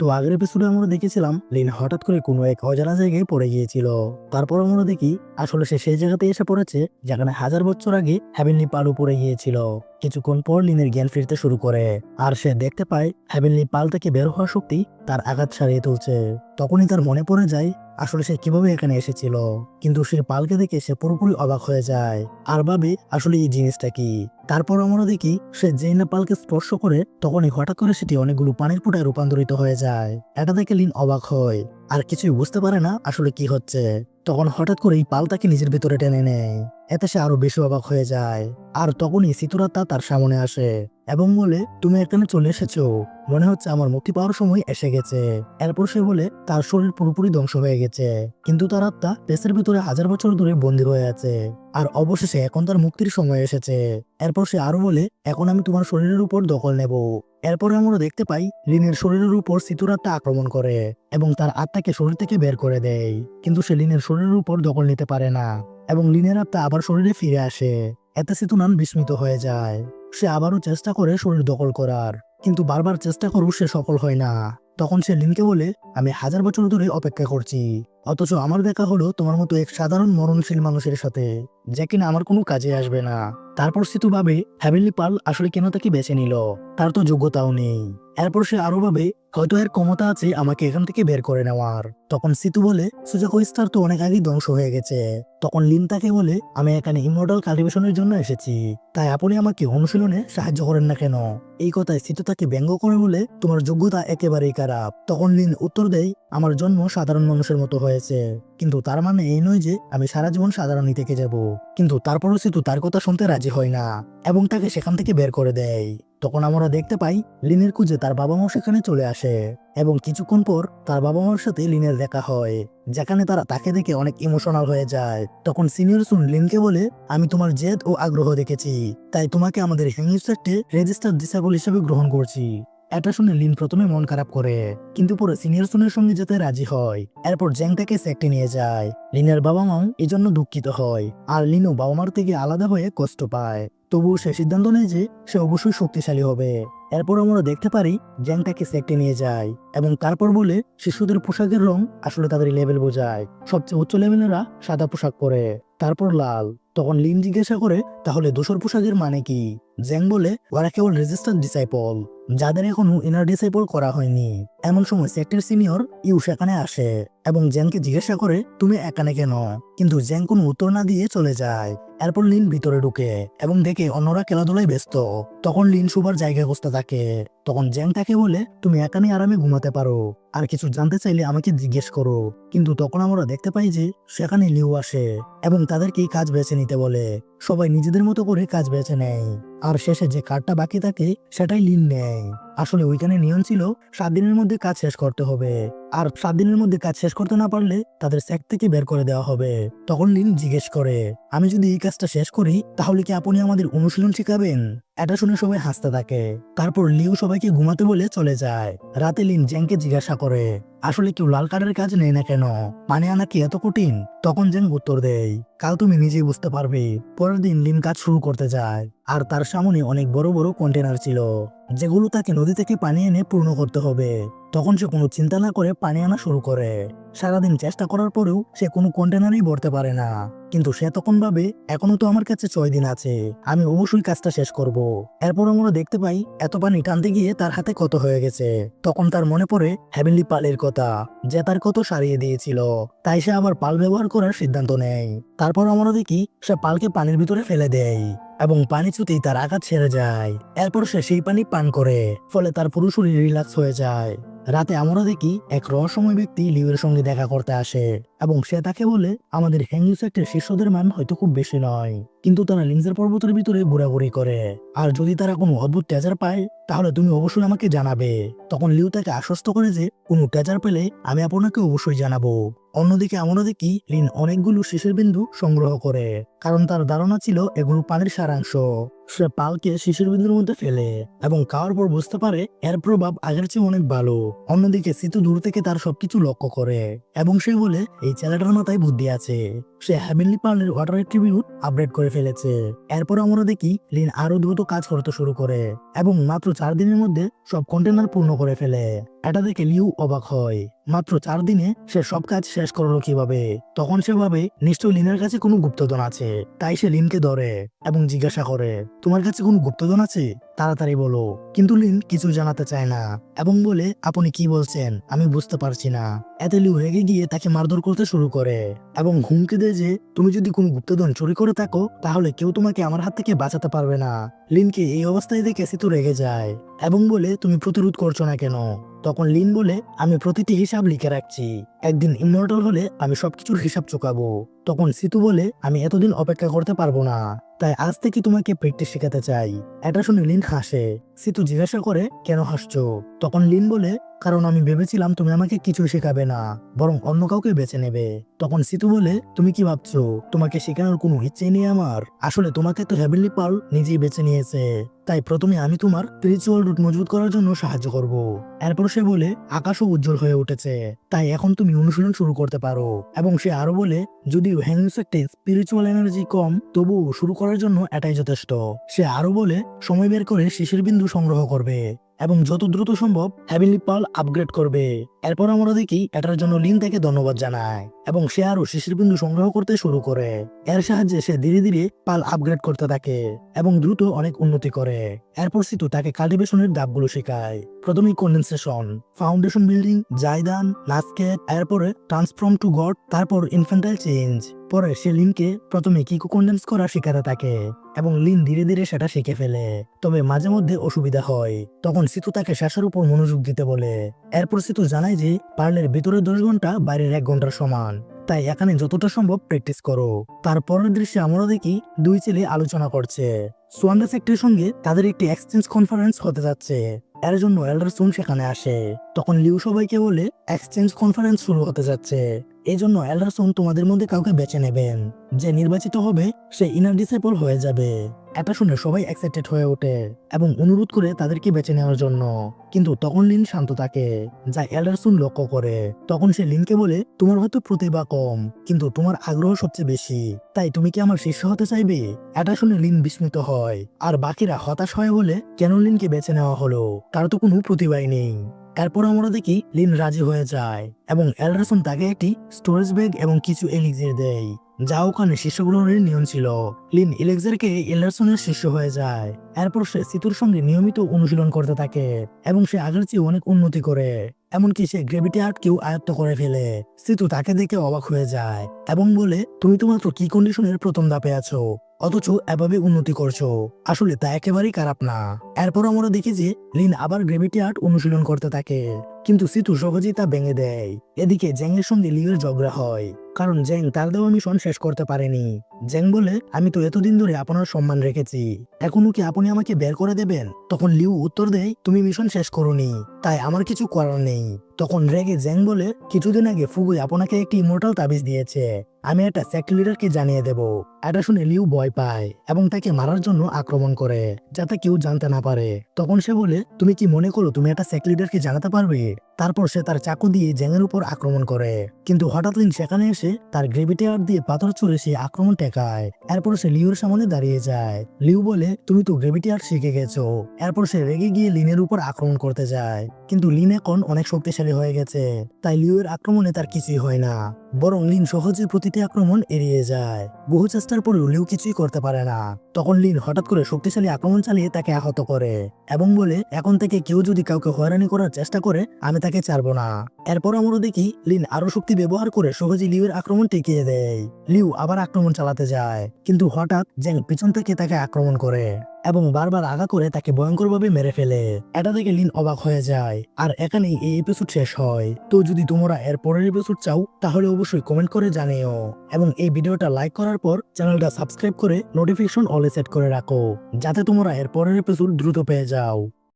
তো আগের এপিসোডে আমরা দেখেছিলাম, লিন হঠাৎ করে কোনো এক অজানা জায়গায় পড়ে গিয়েছিল। তারপর আমরা দেখি, আসলে সে সেই জায়গাতে এসে পড়েছে, যেখানে হাজার বছর আগে হ্যাভেনলি পালও পড়ে গিয়েছিল। কিছুক্ষণ পর লিনের জ্ঞান ফিরতে শুরু করে, আর সে দেখতে পায় হ্যাভেনলি পাল থেকে বের হওয়া শক্তি তার আঘাত সারিয়ে তুলছে। তখনই তার মনে পড়ে যায়, আসলে সে কীভাবে এখানে এসেছিল। কিন্তু সে পালকে দেখে সে পুরোপুরি অবাক হয়ে যায়। আর ভাবে, আসলে এই জিনিসটা কি? তারপর আমরা দেখি সে যেই না পালকে স্পর্শ করে, তখনই হঠাৎ করে সেটি অনেকগুলো পানির ফুটায় রূপান্তরিত হয়ে যায়। এটা দেখে লিন অবাক হয়। আর কিছুই বুঝতে পারে না আসলে কি হচ্ছে। তখন হঠাৎ করেই পাল তাকে নিজের ভিতরে টেনে নেয়। এতে সে আরও বেশি অবাক হয়ে যায়। আর তখনই সিতুরাত্তা তার সামনে আসে এবং বলে, তুমি এখানে চলে এসেছ। মনে হচ্ছে আমার মুক্তি পাওয়ার সময় এসে গেছে। এরপর সে বলে, তার শরীর পুরোপুরি ধ্বংস হয়ে গেছে। কিন্তু তার আত্মা পেসের ভিতরে হাজার বছর ধরে বন্দী হয়ে আছে। আর অবশেষে এখন তার মুক্তির সময় এসেছে। এরপর সে আরও বলে, এখন আমি তোমার শরীরের উপর দখল নেব। এরপরে আমরা দেখতে পাই, লিনের শরীরের উপর সিতুরাত্মা আক্রমণ করে এবং তার আত্মাকে শরীর থেকে বের করে দেয়। কিন্তু সে লিনের শরীরের উপর দখল নিতে পারে না এবং লিনের আত্মা আবার শরীরে ফিরে আসে। এতে সিতুনান বিস্মিত হয়ে যায়। সে আবারও চেষ্টা করে শরীর দখল করার, কিন্তু বারবার চেষ্টা করেও সে সফল হয় না। তখন সে লিনকে বলে, আমি হাজার বছর ধরে অপেক্ষা করছি। অথচ আমার দেখা হলো তোমার মতো এক সাধারণ মরণশীল মানুষের সাথে। যে কিনা আমার কোনো কাজে আসবে না। তারপর সিতু ভাবে হ্যাভেনলি পাল আসলে কেন তাকে বেছে নিল? তার তো যোগ্যতাও নেই। এরপর সে আরও ভাবে, হয়তো এর ক্ষমতা আছে আমাকে এখান থেকে বের করে নেওয়ার। তখন সিতু বলে সুজাকো তো অনেক আগেই ধ্বংস হয়ে গেছে। তখন লিন তাকে বলে, আমি এখানে ইমর্টাল কাল্টিভেশনের জন্য এসেছি। তাই আপনি আমাকে অনুশীলনে সাহায্য করেন না কেন? এই কথায় সিতু তাকে ব্যঙ্গ করে বলে, তোমার যোগ্যতা একেবারেই খারাপ। তখন লিন উত্তর দেয়, আমার জন্ম সাধারণ মানুষের মতো হয়েছে। কিন্তু তার মানে এই নয় যে, আমি সারা জীবন সাধারণই থেকে যাব। কিন্তু তারপরও সিতু তার কথা শুনতে রাজি হয় না এবং তাকে সেখান থেকে বের করে দেয়। তখন আমরা দেখতে পাই লিনের খুঁজে তার বাবা মাও সেখানে চলে আসে এবং কিছুক্ষণ পর তার বাবা মার সাথে লিনের দেখা হয়, যেখানে তারা তাকে দেখে অনেক ইমোশনাল হয়ে যায়। তখন সিনিয়র সুন লিনকে বলে, আমি তোমার জেদ ও আগ্রহ দেখেছি, তাই তোমাকে আমাদের হিউম্যান সেক্টে রেজিস্টার ডিসেবল হিসেবে গ্রহণ করছি। এটা শুনে লিন প্রথমে মন খারাপ করে, কিন্তু পরে সিনিয়র সুনের সঙ্গে যেতে রাজি হয়। এরপর জ্যাং তাকে সেক্টে নিয়ে যায়। লিনের বাবা মাও জন্য দুঃখিত হয়, আর লিনও বাবা মার থেকে আলাদা হয়ে কষ্ট পায়। তবুও সে সিদ্ধান্ত নেয় যে সে অবশ্যই শক্তিশালী হবে। এরপর আমরা দেখতে পারি জ্যাং তাকে নিয়ে যায় এবং তারপর বলে শিশুদের পোশাকের রং আসলে তাদের লেভেল বোঝায়। সবচেয়ে উচ্চ লেভেলেরা সাদা পোশাক পরে, তারপর লাল। তখন লিন জিজ্ঞাসা করে, তাহলে দোসর পোশাকের মানে কি? জ্যাং বলে, ওরা কেবল রেজিস্টার ডিসাইপল যাদের এখনও ইনার ডিসাইপল করা হয়নি। এমন সময় সেক্টর সিনিয়র ইউ সেখানে আসে এবং জ্যাংকে জিজ্ঞাসা করে, তুমি এখানে কেন? কিন্তু জ্যাং কোনো উত্তর না দিয়ে চলে যায়। এরপর লিন ভিতরে ঢুকে এবং দেখে অন্যরা খেলাধুলায় ব্যস্ত। তখন লিন সুবার জায়গায় খুঁজতে থাকে। তখন জ্যাং তাকে বলে, তুমি একানে আরামে ঘুমাতে পারো। আর কিছু জানতে চাইলে আমাকে জিজ্ঞেস করো। কিন্তু তখন আমরা দেখতে পাই যে সেখানে লিউ আসে এবং তাদেরকে কাজ বেছে নিতে বলে। সবাই নিজেদের মতো করে কাজ বেছে নেয়। আর শেষে যে কার্ডটা বাকি থাকে, সেটাই লিন নেয়। আসলে ওইখানে নিয়ম ছিল সাত দিনের মধ্যে কাজ শেষ করতে হবে। আর সাত দিনের মধ্যে কাজ শেষ করতে না পারলে তাদের স্যাক থেকে বের করে দেওয়া হবে। তখন লিন জিজ্ঞেস করে, আমি যদি এই কাজটা শেষ করি, তাহলে কি আপনি আমাদের অনুশীলন শিখাবেন? এটা শুনে সবাই হাসতে থাকে। তারপর লিউ সবাইকে ঘুমাতে বলে চলে যায়। রাতে লিন জ্যাংকে জিজ্ঞাসা করে, আসলে কেউ লাল কার্ডের কাজ নেই না কেন? মানে আনা কি এত কঠিন? তখন জেং উত্তর দেয়, কাল তুমি নিজেই বুঝতে পারবে। পরের দিন লিন কাজ শুরু করতে যায়, আর তার সামনে অনেক বড় বড় কন্টেনার ছিল, যেগুলো তাকে নদী থেকে পানি এনে পূর্ণ করতে হবে। তখন সে কোনো চিন্তা না করে পানি আনা শুরু করে। সারাদিন চেষ্টা করার পরেও সে কোনো কন্টেনারই ভরতে পারে না। কিন্তু সে তখন ভাবে, এখনও তো আমার কাছে ছয় দিন আছে, আমি অবশ্যই কাজটা শেষ করব। এরপর আমরা দেখতে পাই, এত পানি টানতে গিয়ে তার হাতে কত হয়ে গেছে। তখন তার মনে পড়ে হ্যাভেনলি পালের কথা, যে তার কত সারিয়ে দিয়েছিল। তাই সে আবার পাল ব্যবহার করার সিদ্ধান্ত নেয়। তারপর আমরা দেখি, সে পালকে পানির ভিতরে ফেলে দেয় এবং পানি চুতেই তার আঘাত ছেড়ে যায়। এরপর সে সেই পানি পান করে, ফলে তার পুরো শরীর রিল্যাক্স হয়ে যায়। রাতে আমরা দেখি এক রহস্যময় ব্যক্তি লিউয়ের সঙ্গে দেখা করতে আসে। এবং সে তাকে বলে, আমাদের হ্যাংইউ সেক্টরের শিষ্যদের মান হয়তো খুব বেশি নয়। কিন্তু তারা লিংসের পর্বতের ভিতরে ঘোরাঘুরি করে। আর যদি তারা কোনো অদ্ভুত ট্রেজার পায়, তাহলে তুমি অবশ্যই আমাকে জানাবে। তখন লিউ তাকে আশ্বস্ত করে যে, কোনো ট্রেজার পেলে আমি আপনাকে অবশ্যই জানাব। অন্যদিকে আমরা দেখি লিন অনেকগুলো শিশের বিন্দু সংগ্রহ করে। কারণ তার ধারণা ছিল এগুলো পানির সারাংশ। সে পালকে শিশুর বিন্দুর মধ্যে ফেলে এবং খাওয়ার পর বুঝতে পারে, এর প্রভাব আগের চেয়ে অনেক ভালো। অন্যদিকে সিতু দূর থেকে তার সবকিছু লক্ষ্য করে। এবং সে বলে এই ছেলেটার মাথায় বুদ্ধি আছে। সে হ্যামিলি পার্লের ওয়াটার অ্যাট্রিবিউট আপডেট করে ফেলেছে। এরপর আমরা দেখি লিন আরও দ্রুত কাজ করতে শুরু করে এবং মাত্র চার দিনের মধ্যে সব কন্টেনার পূর্ণ করে ফেলে। এটা দেখে লিউ অবাক হয়। মাত্র চার দিনে সে সব কাজ শেষ করল কীভাবে? তখন সে ভাবে নিশ্চয় লিনের কাছে কোনো গুপ্তধন আছে। তাই সে লিনকে ধরে এবং জিজ্ঞাসা করে, তোমার কাছে কোনো গুপ্তধন আছে? তাড়াতাড়ি বলো। কিন্তু লিন কিছু জানাতে চায় না এবং বলে, আপনি কি বলছেন? আমি বুঝতে পারছি না। এতে লিউ রেগে গিয়ে তাকে মারধর করতে শুরু করে এবং হুমকি দেয় যে, তুমি যদি কোনো গুপ্তধন চুরি করে থাকো, তাহলে কেউ তোমাকে আমার হাত থেকে বাঁচাতে পারবে না। লিনকে এই অবস্থায় দেখে সিতু রেগে যায় এবং বলে, তুমি প্রতিরোধ করছ না কেন? তখন লিন বলে, আমি প্রতিটি হিসাব লিখে রাখছি। একদিন ইমর্টাল হলে আমি সবকিছুর হিসাব চোকাবো। তখন সিতু বলে, আমি এতদিন অপেক্ষা করতে পারব না। তাই আজ থেকে তোমাকে প্র্যাকটিস শেখাতে চাই। এটা শুনে লিন হাসে। সিতু জিজ্ঞাসা করে, কেন হাসছো? তখন লিন বলে, কারণ আমি ভেবেছিলাম তুমি আমাকে কিছু শেখাবে না, বরং অন্য কাউকে বেছে নেবে। তখন সিতু বলে, তুমি কি ভাবছ? তোমাকে শেখানোর কোনো ইচ্ছে নেই আমার। আসলে তোমাকে তো হ্যাভেনলি পাল নিজেই বেছে নিয়েছে। তাই প্রথমে আমি তোমার স্পিরিচুয়াল রুট মজবুত করার জন্য সাহায্য করব। এরপর সে বলে, আকাশও উজ্জ্বল হয়ে উঠেছে। তাই এখন তুমি অনুশীলন শুরু করতে পারো। এবং সে আরও বলে, যদিও স্পিরিচুয়াল এনার্জি কম, তবুও শুরু করার জন্য এটাই যথেষ্ট। সে আরও বলে, সময় বের করে শিশির বিন্দু সংগ্রহ করবে। এবং যত দ্রুত সম্ভব হ্যাভেনলি পাল আপগ্রেড করবে। এরপর আমরা দেখি, এটার জন্য লিন তাকে ধন্যবাদ জানায় এবং সে আরও শিশির বিন্দু সংগ্রহ করতে শুরু করে। এর সাহায্যে সে ধীরে ধীরে পাল আপগ্রেড করতে থাকে এবং দ্রুত অনেক উন্নতি করে। এরপর সিতু তাকে কাল্টিভেশনের ধাপগুলো শেখায়। প্রথমেই কন্ডেনসেশন ফাউন্ডেশন বিল্ডিং জায়দান লাস্কেট এরপরে ট্রান্সফর্ম টু গড তারপর ইনফেন্টাইল চেঞ্জ পরে সে লিনকে প্রথমে কিকো কন্ডেন্স করা শেখাতে থাকে। এবং লিন ধীরে ধীরে সেটা শিখে ফেলে। তবে মাঝে মধ্যে অসুবিধা হয়। তখন সিতু তাকে শ্বাসের উপর মনোযোগ দিতে বলে। এরপর সিতু জানায় যে, পার্লের ভিতরে দশ ঘণ্টা বাইরের এক ঘণ্টার সমান। তাই এখানে যতটা সম্ভব প্র্যাকটিস করো। তারপরের দৃশ্যে আমরা দেখি, দুই ছেলে আলোচনা করছে। সোয়ান্ডা সেক্টরের সঙ্গে তাদের একটি এক্সচেঞ্জ কনফারেন্স হতে যাচ্ছে। এর জন্য এল্ডার সুন সেখানে আসে। তখন লিউ সবাইকে বলে, এক্সচেঞ্জ কনফারেন্স শুরু হতে যাচ্ছে। এই জন্য এল্ডার তোমাদের মধ্যে কাউকে বেছে নেবেন। যে নির্বাচিত হবে, সে ইনার ডিসেবল হয়ে যাবে। এটা শুনে সবাই এক্সাইটেড হয়ে ওঠে এবং অনুরোধ করে তাদেরকে বেছে নেওয়ার জন্য। কিন্তু তখন লিন শান্ত থাকে, যা এল্ডারসুন লক্ষ্য করে। তখন সে লিনকে বলে, তোমার হয়তো প্রতিভা কম, কিন্তু তোমার আগ্রহ সবচেয়ে বেশি। তাই তুমি কি আমার শিষ্য হতে চাইবে? এটা শুনে লিন বিস্মিত হয়। আর বাকিরা হতাশ হয় বলে, কেন লিনকে বেছে নেওয়া হলো? তার তো কোনো প্রতিভাই নেই। এরপর আমরা দেখি লিন রাজি হয়ে যায় এবং এল্ডারসন তাকে একটি স্টোরেজ ব্যাগ এবং কিছু এলিক্সির দেয়, যা ওখানে শিষ্য গ্রহণের নিয়ম ছিল। লিন ইলেক্সারকে এলারসনের শিষ্য হয়ে যায়। এরপর সে সিতুর সঙ্গে নিয়মিত অনুশীলন করতে থাকে এবং সে আগের চেয়ে অনেক উন্নতি করে। এমনকি সে গ্রেভিটি আর্টকেও আয়ত্ত করে ফেলে। সিতু তাকে দেখে অবাক হয়ে যায় এবং বলে, তুমি তো মাত্র কি কন্ডিশনের প্রথম ধাপে আছো? অথচ এভাবে উন্নতি করছ। আসলে তা একেবারেই খারাপ না। এরপর আমরা দেখি যে, লিন আবার গ্রেভিটি আর্ট অনুশীলন করতে থাকে। কিন্তু সিতু সহজেই তা ভেঙে দেয়। এদিকে জ্যাংয়ের সঙ্গে লিওর ঝগড়া হয়। কারণ জ্যাং তার দেওয়া মিশন শেষ করতে পারেনি। জ্যাং বলে, আমি তো এতদিন ধরে আপনার সম্মান রেখেছি। এখনও কি আপনি আমাকে বের করে দেবেন? তখন লিউ উত্তর দেয়, তুমি মিশন শেষ করনি, তাই আমার কিছু করার নেই। তখন রেগে জ্যাং বলে, কিছুদিন আগে ফুগুই আপনাকে একটি ইমোর্টাল তাবিজ দিয়েছে। আমি এটা সেক্ট লিডারকে জানিয়ে দেব। এটা শুনে লিউ ভয় পায় এবং তাকে মারার জন্য আক্রমণ করে, যাতে কেউ জানতে না পারে। তখন সে বলে, তুমি কি মনে করো তুমি এটা সেক্ট লিডারকে জানাতে পারবে? তারপর সে তার চাকু দিয়ে জ্যাংয়ের উপর আক্রমণ করে। কিন্তু হঠাৎ সেখানে এসে তার গ্রেভিটেয়ার দিয়ে পাথর ছুঁড়ে সে আক্রমণ টেকায় এরপর সে লিউর সামনে দাঁড়িয়ে যায়। লিউ বলে, তুমি তো গ্রেভিটি আর্ট শিখে গেছো। এরপর সে রেগে গিয়ে লিনের উপর আক্রমণ করতে যায়। কিন্তু লিন এখন অনেক শক্তিশালী হয়ে গেছে। তাই লিউয়ের আক্রমণে তার কিছুই হয় না। বরং লিন সহজে প্রতিটি আক্রমণ এড়িয়ে যায়। বহু চেষ্টার পরেও লিউ কিছুই করতে পারে না। তখন লিন হঠাৎ করে শক্তিশালী আক্রমণ চালিয়ে তাকে আহত করে এবং বলে, এখন থেকে কেউ যদি কাউকে হয়রানি করার চেষ্টা করে, আমি তাকে ছাড়বো না। এরপর আমরা দেখি লিন আরও শক্তি ব্যবহার করে সহজে লিউয়ের আক্রমণ টিকিয়ে দেয়। লিউ আবার আক্রমণ চালাতে যায়। কিন্তু হঠাৎ জ্যাং পিছন থেকে তাকে আক্রমণ করে। এবং বারবার আগা করে তাকে ভয়ঙ্করভাবে মেরে ফেলে। এটা দেখে লিন অবাক হয়ে যায়। আর এখানেই এই এপিসোড শেষ হয়। তো যদি তোমরা এর পরের এপিসোড চাও, তাহলে অবশ্যই কমেন্ট করে জানিও। এবং এই ভিডিওটা লাইক করার পর চ্যানেলটা সাবস্ক্রাইব করে নোটিফিকেশন অলে সেট করে রাখো। যাতে তোমরা এর পরের এপিসোড দ্রুত পেয়ে যাও।